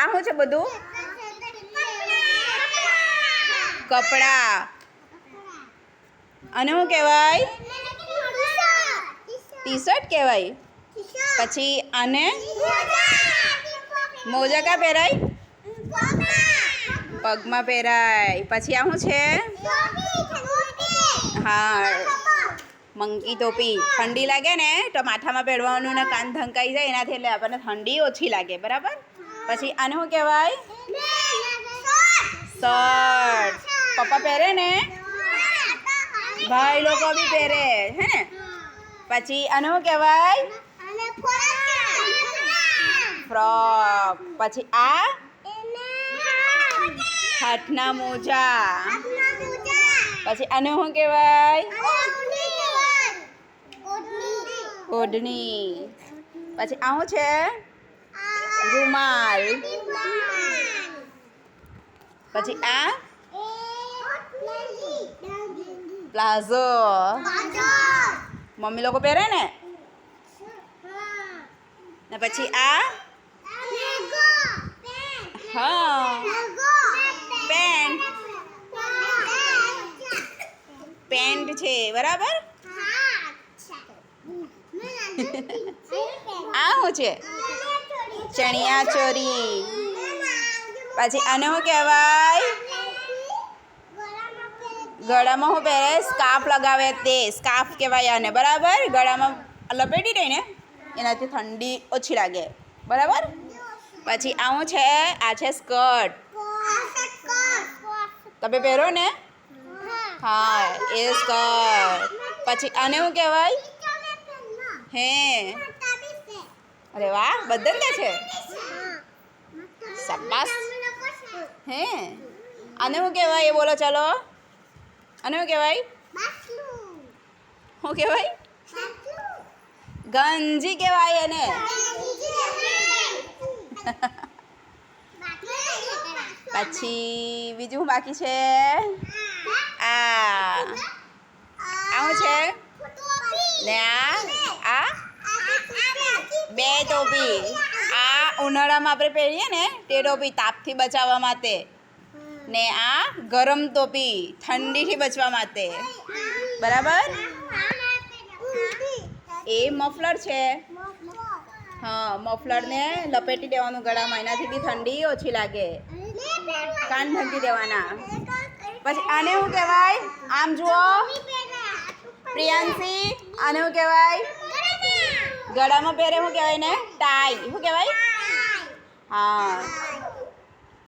આ શું છે બધું? કપડા. અને શું કહેવાય? ટી શર્ટ કહેવાય. પછી આને? મોજા કા પહેરાય? પગમાં પહેરાય. પછી આ શું છે? હા. મંકી ટોપી. ઠંડી લાગે ને, તો માથામાં પહેરવાનું ને કાન ધંકાઈ જાય, એનાથી એટલે આપણને ઠંડી ઓછી લાગે. બરાબર? પછી આને શું કહેવાય? શર્ટ. પપ્પા પહેરે ને? ભાઈ લોકો બી પહેરે, હે ને? પછી આને શું કહેવાય? ફ્રોક. પછી આ? હાથના મોજા. પછી આને શું કહેવાય? ઓઢણી. પછી આવું છે? રૂમાલ. પછી આ? પ્લાઝો. મમ્મી લોકો પહેરે ને? ને પછી આ? હા. પેન્ટ. પેન્ટ છે બરાબર? આ શું છે? ચણિયા ચોરી. પછી આને શું કહેવાય? ગળામાં શું પહેરે? સ્કાર્ફ લગાવે તે. સ્કાર્ફ કહેવાય આને. બરાબર? ગળામાં લપેટી દઈને એનાથી ઠંડી ઓછી લાગે. બરાબર? પછી આવું છે? આ છે સ્કર્ટ. તમે પહેરો ને? હા, એ સ્કર્ટ. પછી આને શું કહેવાય? હે. અરે વાહ બધા છે. શાબાશ. હે? આને શું કહેવાય? એ બોલો ચાલો. આને શું કહેવાય? શું કહેવાય? ગંજી કહેવાય એને. પછી બીજું બાકી છે? આ. આવું છે? ને આ? બે ટોપી. આ ઉનાળામાં આપણે પહેરીએ ને, તે ટોપી તાપથી બચાવવા માટે. ને આ ગરમ ટોપી ઠંડીથી બચવા માટે. બરાબર? એ મફલર છે. હા, મફલરને લપેટી દેવાનું ગળામાં. એનાથી બી ઠંડી ઓછી લાગે. કાન ઢંકી દેવાના. પછી આને શું કહેવાય? આમ જુઓ. પ્રિયાંશી, આને શું કહેવાય? ગળામાં પહેરે શું કહેવાય ને ટાઈ શું કહેવાય? હા.